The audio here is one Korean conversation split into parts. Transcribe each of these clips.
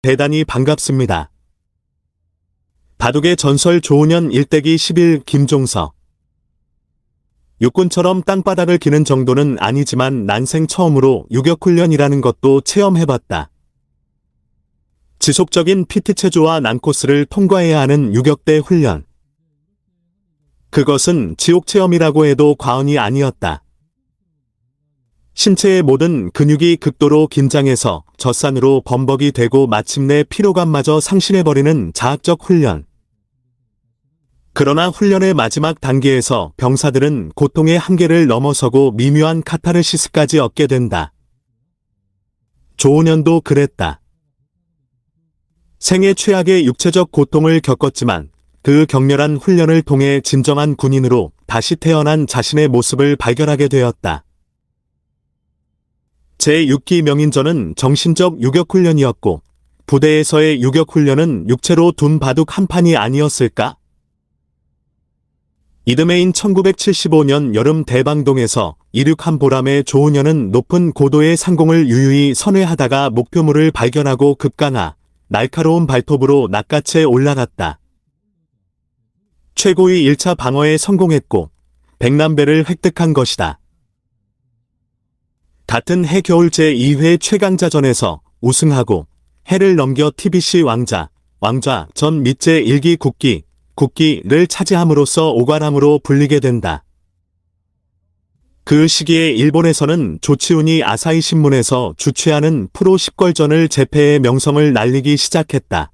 대단히 반갑습니다. 바둑의 전설 조은현 일대기 10일 김종서 육군처럼 땅바닥을 기는 정도는 아니지만 난생 처음으로 유격훈련이라는 것도 체험해봤다. 지속적인 PT 체조와 난코스를 통과해야 하는 유격대 훈련. 그것은 지옥 체험이라고 해도 과언이 아니었다. 신체의 모든 근육이 극도로 긴장해서 젖산으로 범벅이 되고 마침내 피로감마저 상실해버리는 자학적 훈련. 그러나 훈련의 마지막 단계에서 병사들은 고통의 한계를 넘어서고 미묘한 카타르시스까지 얻게 된다. 조은현도 그랬다. 생애 최악의 육체적 고통을 겪었지만 그 격렬한 훈련을 통해 진정한 군인으로 다시 태어난 자신의 모습을 발견하게 되었다. 제6기 명인전은 정신적 유격훈련이었고 부대에서의 유격훈련은 육체로 둔 바둑 한 판이 아니었을까? 이듬해인 1975년 여름 대방동에서 이륙한 보람의 조은현은 높은 고도의 상공을 유유히 선회하다가 목표물을 발견하고 급강하, 날카로운 발톱으로 낚아채 올라갔다. 최고의 1차 방어에 성공했고 백남배를 획득한 것이다. 같은 해 겨울 제2회 최강자전에서 우승하고 해를 넘겨 TBC 왕자, 왕좌 전 밑제 1기 국기, 국기를 차지함으로써 오관함으로 불리게 된다. 그 시기에 일본에서는 조치훈이 아사히 신문에서 주최하는 프로 10걸전을 재패의 명성을 날리기 시작했다.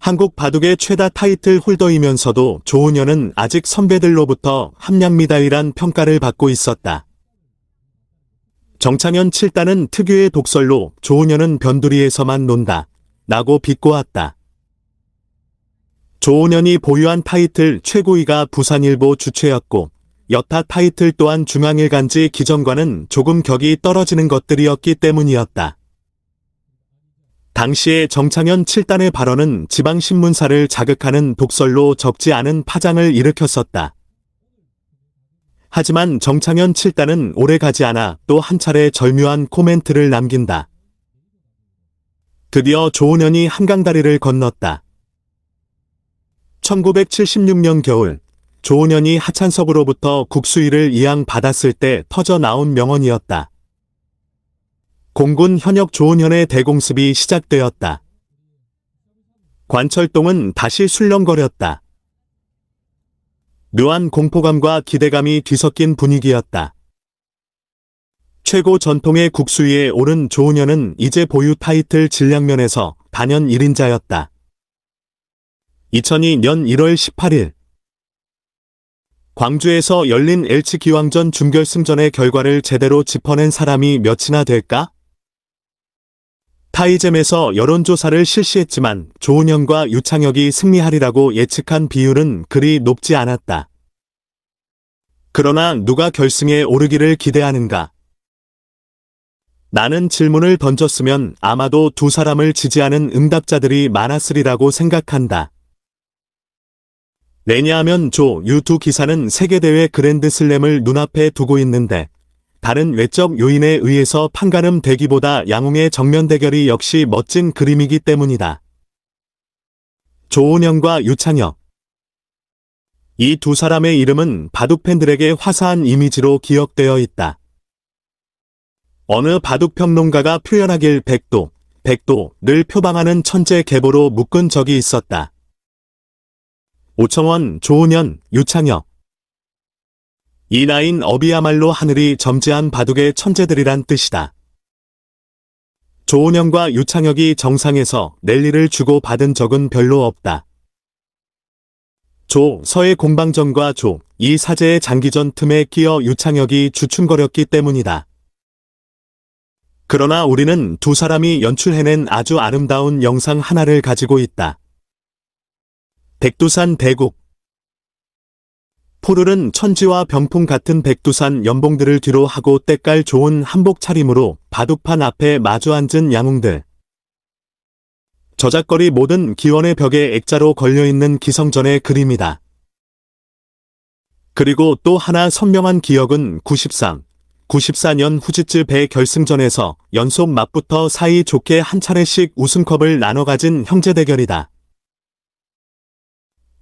한국 바둑의 최다 타이틀 홀더이면서도 조은현은 아직 선배들로부터 함량미다이란 평가를 받고 있었다. 정창현 7단은 특유의 독설로 조은현은 변두리에서만 논다. 라고 비꼬았다. 조은현이 보유한 타이틀 최고위가 부산일보 주최였고 여타 타이틀 또한 중앙일간지 기전과는 조금 격이 떨어지는 것들이었기 때문이었다. 당시에 정창현 7단의 발언은 지방신문사를 자극하는 독설로 적지 않은 파장을 일으켰었다. 하지만 정창현 7단은 오래 가지 않아 또 한 차례 절묘한 코멘트를 남긴다. 드디어 조은현이 한강다리를 건넜다. 1976년 겨울 조은현이 하찬석으로부터 국수위를 이양 받았을 때 터져 나온 명언이었다. 공군 현역 조은현의 대공습이 시작되었다. 관철동은 다시 술렁거렸다. 묘한 공포감과 기대감이 뒤섞인 분위기였다. 최고 전통의 국수 위에 오른 조은현은 이제 보유 타이틀 질량면에서 단연 1인자였다. 2002년 1월 18일 광주에서 열린 LG 기왕전 준결승전의 결과를 제대로 짚어낸 사람이 몇이나 될까? 타이잼에서 여론조사를 실시했지만 조은현과 유창혁이 승리하리라고 예측한 비율은 그리 높지 않았다. 그러나 누가 결승에 오르기를 기대하는가? 나는 질문을 던졌으면 아마도 두 사람을 지지하는 응답자들이 많았으리라고 생각한다. 왜냐하면 조, 유 두 기사는 세계대회 그랜드슬램을 눈앞에 두고 있는데 다른 외적 요인에 의해서 판가름 되기보다 양웅의 정면 대결이 역시 멋진 그림이기 때문이다. 조은영과 유창혁 이 두 사람의 이름은 바둑 팬들에게 화사한 이미지로 기억되어 있다. 어느 바둑 평론가가 표현하길 백도, 백도를 표방하는 천재 계보로 묶은 적이 있었다. 오청원, 조은현, 유창혁 이 나인 업이야말로 하늘이 점지한 바둑의 천재들이란 뜻이다. 조은영과 유창혁이 정상에서 랠리를 주고 받은 적은 별로 없다. 조, 서의 공방전과 조, 이 사제의 장기전 틈에 끼어 유창혁이 주춤거렸기 때문이다. 그러나 우리는 두 사람이 연출해낸 아주 아름다운 영상 하나를 가지고 있다. 백두산 대국 포르른 천지와 병풍 같은 백두산 연봉들을 뒤로 하고 때깔 좋은 한복 차림으로 바둑판 앞에 마주 앉은 양웅들. 저작거리 모든 기원의 벽에 액자로 걸려있는 기성전의 그림이다. 그리고 또 하나 선명한 기억은 93, 94년 후지츠 배 결승전에서 연속 맞부터 사이 좋게 한 차례씩 우승컵을 나눠 가진 형제 대결이다.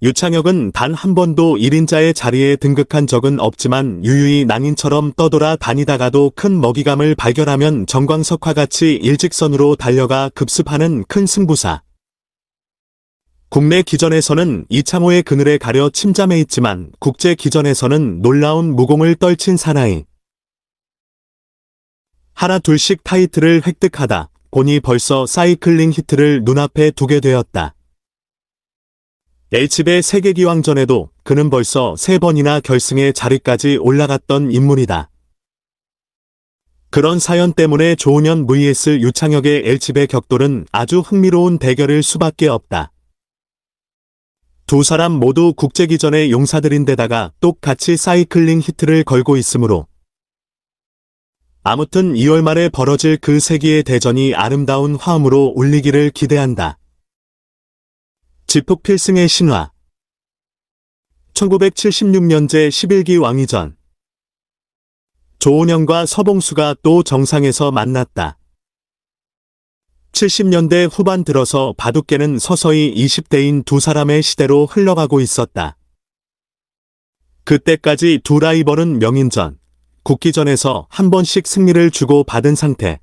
유창혁은 단 한 번도 1인자의 자리에 등극한 적은 없지만 유유히 낭인처럼 떠돌아 다니다가도 큰 먹이감을 발견하면 정광석화 같이 일직선으로 달려가 급습하는 큰 승부사. 국내 기전에서는 이창호의 그늘에 가려 침잠해 있지만 국제 기전에서는 놀라운 무공을 떨친 사나이. 하나 둘씩 타이틀을 획득하다 보니 벌써 사이클링 히트를 눈앞에 두게 되었다. H배 세계기왕전에도 그는 벌써 세 번이나 결승의 자리까지 올라갔던 인물이다. 그런 사연 때문에 조은현 vs 유창혁의 L집의 격돌은 아주 흥미로운 대결일 수밖에 없다. 두 사람 모두 국제기전의 용사들인데다가 똑같이 사이클링 히트를 걸고 있으므로 아무튼 2월 말에 벌어질 그 세기의 대전이 아름다운 화음으로 울리기를 기대한다. 지폭 필승의 신화 1976년제 11기 왕위전 조은영과 서봉수가 또 정상에서 만났다. 70년대 후반 들어서 바둑계는 서서히 20대인 두 사람의 시대로 흘러가고 있었다. 그때까지 두 라이벌은 명인전, 국기전에서 한 번씩 승리를 주고 받은 상태.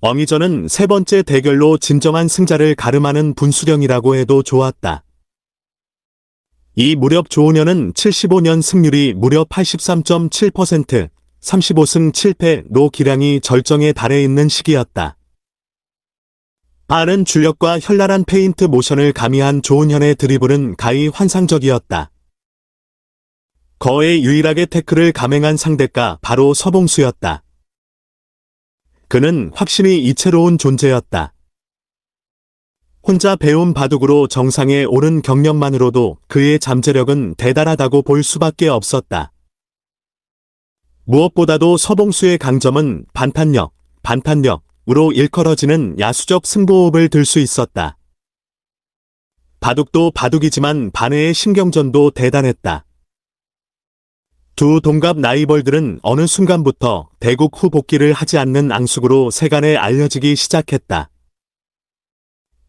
어미전은 세 번째 대결로 진정한 승자를 가름하는 분수령이라고 해도 좋았다. 이 무렵 조은현은 75년 승률이 무려 83.7%, 35승 7패로 기량이 절정에 달해 있는 시기였다. 빠른 줄력과 현란한 페인트 모션을 가미한 조은현의 드리블은 가히 환상적이었다. 거의 유일하게 태클을 감행한 상대가 바로 서봉수였다. 그는 확실히 이채로운 존재였다. 혼자 배운 바둑으로 정상에 오른 경력만으로도 그의 잠재력은 대단하다고 볼 수밖에 없었다. 무엇보다도 서봉수의 강점은 반탄력, 반탄력으로 일컬어지는 야수적 승부호흡을 들 수 있었다. 바둑도 바둑이지만 반해의 신경전도 대단했다. 두 동갑 라이벌들은 어느 순간부터 대국 후 복귀를 하지 않는 앙숙으로 세간에 알려지기 시작했다.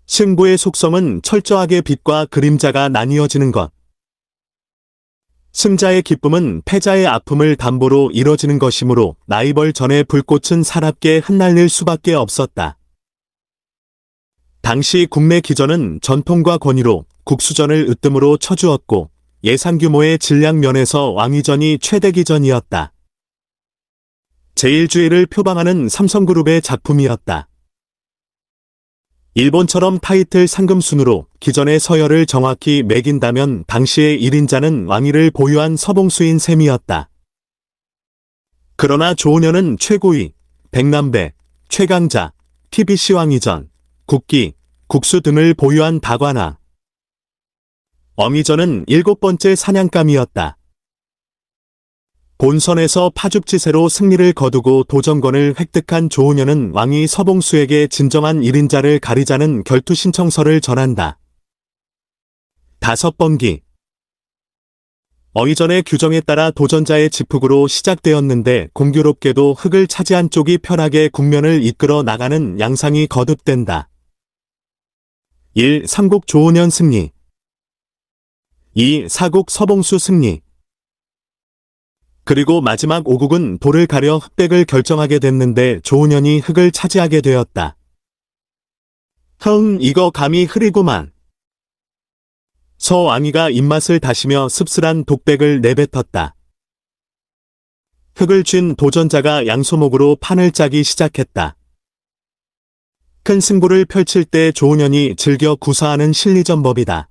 승부의 속성은 철저하게 빛과 그림자가 나뉘어지는 것. 승자의 기쁨은 패자의 아픔을 담보로 이뤄지는 것이므로 라이벌 전의 불꽃은 사납게 흩날릴 수밖에 없었다. 당시 국내 기전은 전통과 권위로 국수전을 으뜸으로 쳐주었고 예상 규모의 질량 면에서 왕위전이 최대기전이었다. 제1주의를 표방하는 삼성그룹의 작품이었다. 일본처럼 타이틀 상금 순으로 기전의 서열을 정확히 매긴다면 당시의 1인자는 왕위를 보유한 서봉수인 셈이었다. 그러나 조은현은 최고위, 백남배, 최강자, TBC 왕위전, 국기, 국수 등을 보유한 다관왕, 어미전은 일곱 번째 사냥감이었다. 본선에서 파죽지세로 승리를 거두고 도전권을 획득한 조은현은 왕이 서봉수에게 진정한 1인자를 가리자는 결투 신청서를 전한다. 다섯 번기 어이전의 규정에 따라 도전자의 지폭으로 시작되었는데 공교롭게도 흙을 차지한 쪽이 편하게 국면을 이끌어 나가는 양상이 거듭된다. 1. 삼국 조은현 승리 2. 사국 서봉수 승리. 그리고 마지막 5국은 돌을 가려 흑백을 결정하게 됐는데 조은현이 흑을 차지하게 되었다. 흥 이거 감히 흐리구만. 서왕이가 입맛을 다시며 씁쓸한 독백을 내뱉었다. 흑을 쥔 도전자가 양소목으로 판을 짜기 시작했다. 큰 승부를 펼칠 때 조은현이 즐겨 구사하는 실리전법이다.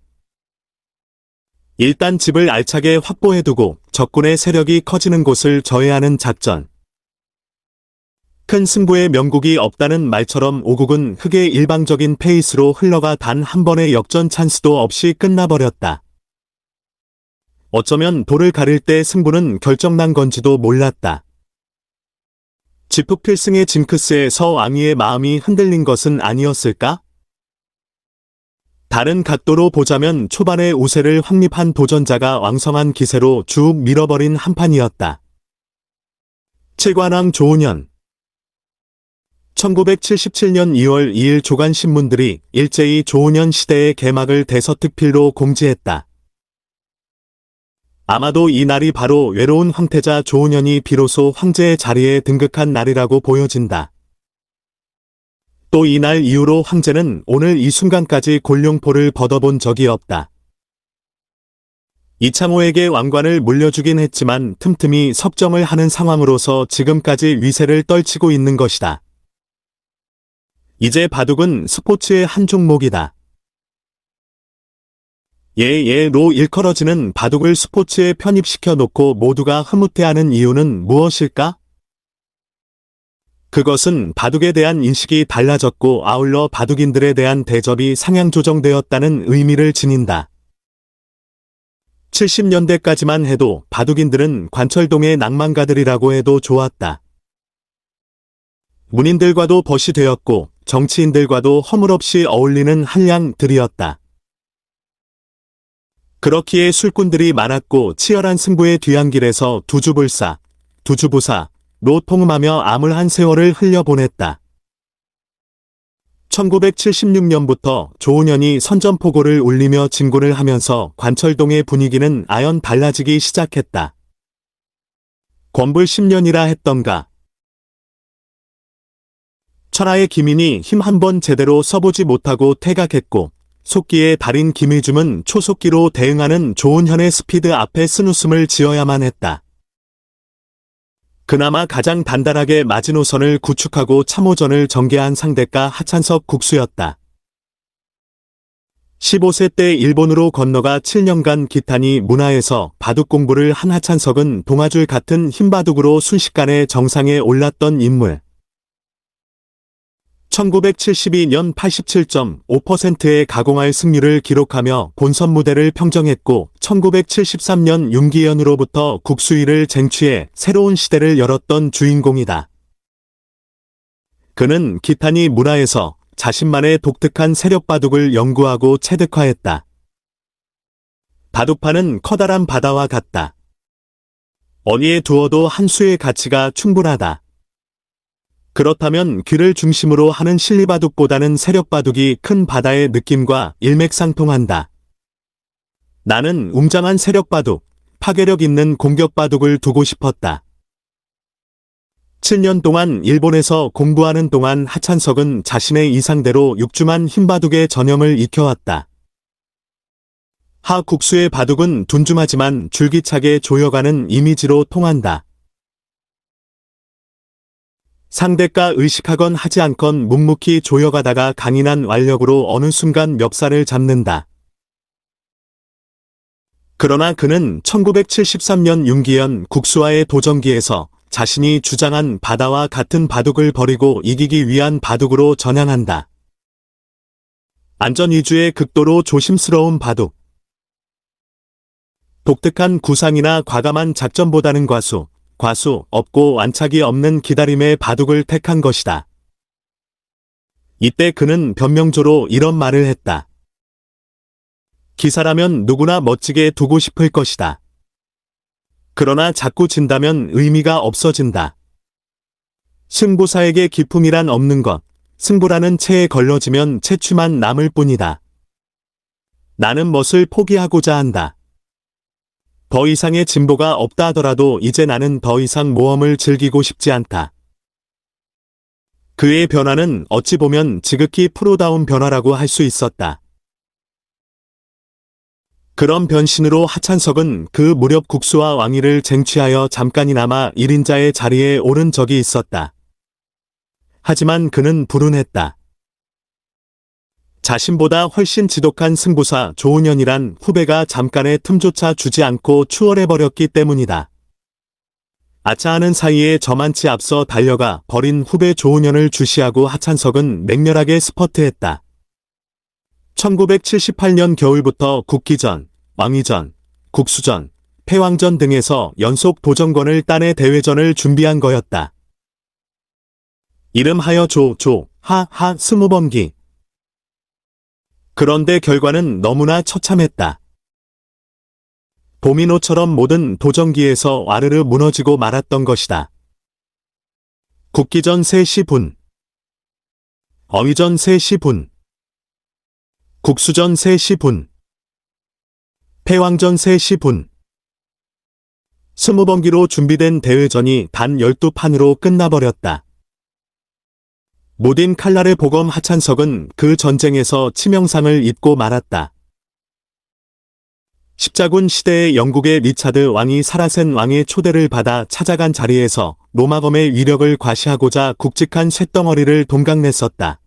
일단 집을 알차게 확보해두고 적군의 세력이 커지는 곳을 저해하는 작전. 큰 승부의 명국이 없다는 말처럼 오국은 흑의 일방적인 페이스로 흘러가 단 한 번의 역전 찬스도 없이 끝나버렸다. 어쩌면 돌을 가릴 때 승부는 결정난 건지도 몰랐다. 지프 필승의 징크스에 서왕위의 마음이 흔들린 것은 아니었을까? 다른 각도로 보자면 초반에 우세를 확립한 도전자가 왕성한 기세로 쭉 밀어버린 한판이었다. 최관왕 조은현 1977년 2월 2일 조간신문들이 일제히 조은현 시대의 개막을 대서특필로 공지했다. 아마도 이 날이 바로 외로운 황태자 조은현이 비로소 황제의 자리에 등극한 날이라고 보여진다. 또 이날 이후로 황제는 오늘 이 순간까지 골룡포를 벗어본 적이 없다. 이창호에게 왕관을 물려주긴 했지만 틈틈이 섭정을 하는 상황으로서 지금까지 위세를 떨치고 있는 것이다. 이제 바둑은 스포츠의 한 종목이다. 예예로 일컬어지는 바둑을 스포츠에 편입시켜 놓고 모두가 흐뭇해하는 이유는 무엇일까? 그것은 바둑에 대한 인식이 달라졌고 아울러 바둑인들에 대한 대접이 상향 조정되었다는 의미를 지닌다. 70년대까지만 해도 바둑인들은 관철동의 낭만가들이라고 해도 좋았다. 문인들과도 벗이 되었고 정치인들과도 허물없이 어울리는 한량들이었다. 그렇기에 술꾼들이 많았고 치열한 승부의 뒤안길에서 두주불사, 두주부사 로 통음하며 암을 한 세월을 흘려보냈다. 1976년부터 조은현이 선전포고를 울리며 진군을 하면서 관철동의 분위기는 아연 달라지기 시작했다. 권불 10년이라 했던가. 천하의 기민이 힘 한 번 제대로 써보지 못하고 퇴각했고 속기의 달인 김의줌은 초속기로 대응하는 조은현의 스피드 앞에 쓴 웃음을 지어야만 했다. 그나마 가장 단단하게 마지노선을 구축하고 참호전을 전개한 상대가 하찬석 국수였다. 15세 때 일본으로 건너가 7년간 기탄이 문화에서 바둑 공부를 한 하찬석은 동아줄 같은 흰바둑으로 순식간에 정상에 올랐던 인물. 1972년 87.5%의 가공할 승률을 기록하며 본선 무대를 평정했고 1973년 윤기현으로부터 국수위를 쟁취해 새로운 시대를 열었던 주인공이다. 그는 기탄이 문화에서 자신만의 독특한 세력 바둑을 연구하고 체득화했다. 바둑판은 커다란 바다와 같다. 어디에 두어도 한 수의 가치가 충분하다. 그렇다면 귀를 중심으로 하는 실리바둑보다는 세력바둑이 큰 바다의 느낌과 일맥상통한다. 나는 웅장한 세력바둑, 파괴력 있는 공격바둑을 두고 싶었다. 7년 동안 일본에서 공부하는 동안 하찬석은 자신의 이상대로 육중한 흰바둑의 전형을 익혀왔다. 하국수의 바둑은 둔중하지만 줄기차게 조여가는 이미지로 통한다. 상대가 의식하건 하지 않건 묵묵히 조여가다가 강인한 완력으로 어느 순간 멱살을 잡는다. 그러나 그는 1973년 윤기현 국수와의 도전기에서 자신이 주장한 바다와 같은 바둑을 버리고 이기기 위한 바둑으로 전향한다. 안전 위주의 극도로 조심스러운 바둑. 독특한 구상이나 과감한 작전보다는 과수, 과수, 없고 완착이 없는 기다림의 바둑을 택한 것이다. 이때 그는 변명조로 이런 말을 했다. 기사라면 누구나 멋지게 두고 싶을 것이다. 그러나 자꾸 진다면 의미가 없어진다. 승부사에게 기품이란 없는 것, 승부라는 채에 걸러지면 채취만 남을 뿐이다. 나는 멋을 포기하고자 한다. 더 이상의 진보가 없다 하더라도 이제 나는 더 이상 모험을 즐기고 싶지 않다. 그의 변화는 어찌 보면 지극히 프로다운 변화라고 할 수 있었다. 그런 변신으로 하찬석은 그 무렵 국수와 왕위를 쟁취하여 잠깐이나마 1인자의 자리에 오른 적이 있었다. 하지만 그는 불운했다. 자신보다 훨씬 지독한 승부사 조은현이란 후배가 잠깐의 틈조차 주지 않고 추월해버렸기 때문이다. 아차하는 사이에 저만치 앞서 달려가 버린 후배 조은현을 주시하고 하찬석은 맹렬하게 스퍼트했다. 1978년 겨울부터 국기전, 왕위전, 국수전, 패왕전 등에서 연속 도전권을 따내 대회전을 준비한 거였다. 이름하여 조, 조, 하, 하, 스무번기. 그런데 결과는 너무나 처참했다. 도미노처럼 모든 도전기에서 와르르 무너지고 말았던 것이다. 국기 전 3시 분. 어휘 전 3시 분. 국수 전 3시 분. 패왕 전 3시 분. 스무 번기로 준비된 대회전이 단 12판으로 끝나버렸다. 모딘 칼날의 보검 하찬석은 그 전쟁에서 치명상을 입고 말았다. 십자군 시대의 영국의 리차드 왕이 사라센 왕의 초대를 받아 찾아간 자리에서 로마검의 위력을 과시하고자 굵직한 쇳덩어리를 동강냈었다.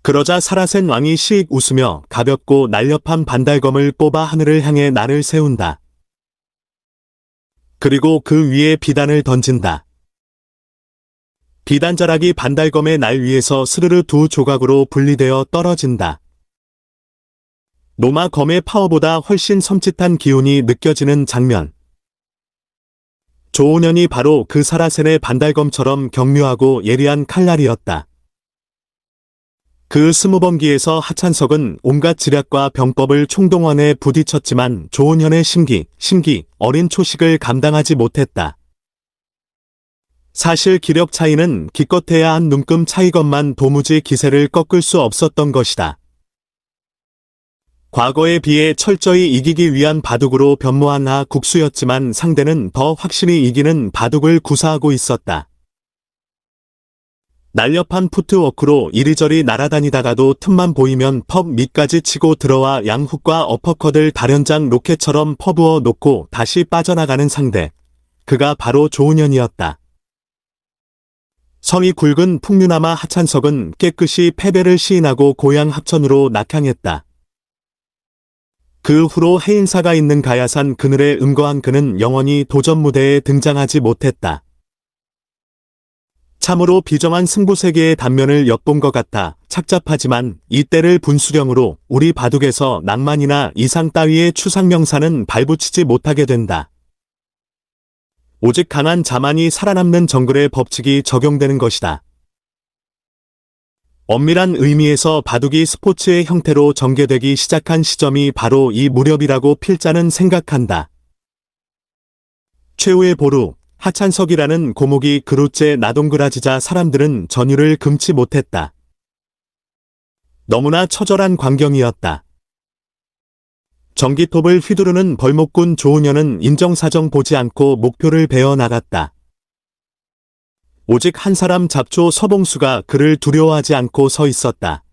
그러자 사라센 왕이 시익 웃으며 가볍고 날렵한 반달검을 뽑아 하늘을 향해 날을 세운다. 그리고 그 위에 비단을 던진다. 비단자락이 반달검의 날 위에서 스르르 두 조각으로 분리되어 떨어진다. 로마 검의 파워보다 훨씬 섬찟한 기운이 느껴지는 장면. 조은현이 바로 그 사라센의 반달검처럼 경묘하고 예리한 칼날이었다. 그 스무번기에서 하찬석은 온갖 지략과 병법을 총동원해 부딪혔지만 조은현의 심기, 심기, 어린 초식을 감당하지 못했다. 사실 기력 차이는 기껏해야 한 눈금 차이것만 도무지 기세를 꺾을 수 없었던 것이다. 과거에 비해 철저히 이기기 위한 바둑으로 변모한 하 국수였지만 상대는 더 확실히 이기는 바둑을 구사하고 있었다. 날렵한 푸트워크로 이리저리 날아다니다가도 틈만 보이면 펍 밑까지 치고 들어와 양훅과 어퍼컷을 다련장 로켓처럼 퍼부어 놓고 다시 빠져나가는 상대. 그가 바로 조은현이었다. 성이 굵은 풍류나마 하찬석은 깨끗이 패배를 시인하고 고향 합천으로 낙향했다. 그 후로 해인사가 있는 가야산 그늘에 음거한 그는 영원히 도전 무대에 등장하지 못했다. 참으로 비정한 승부세계의 단면을 엿본 것 같아 착잡하지만 이때를 분수령으로 우리 바둑에서 낭만이나 이상 따위의 추상명사는 발붙이지 못하게 된다. 오직 강한 자만이 살아남는 정글의 법칙이 적용되는 것이다. 엄밀한 의미에서 바둑이 스포츠의 형태로 전개되기 시작한 시점이 바로 이 무렵이라고 필자는 생각한다. 최후의 보루, 하찬석이라는 고목이 그로째 나동그라지자 사람들은 전율을 금치 못했다. 너무나 처절한 광경이었다. 전기톱을 휘두르는 벌목꾼 조은현은 인정사정 보지 않고 목표를 베어 나갔다. 오직 한 사람 잡초 서봉수가 그를 두려워하지 않고 서 있었다.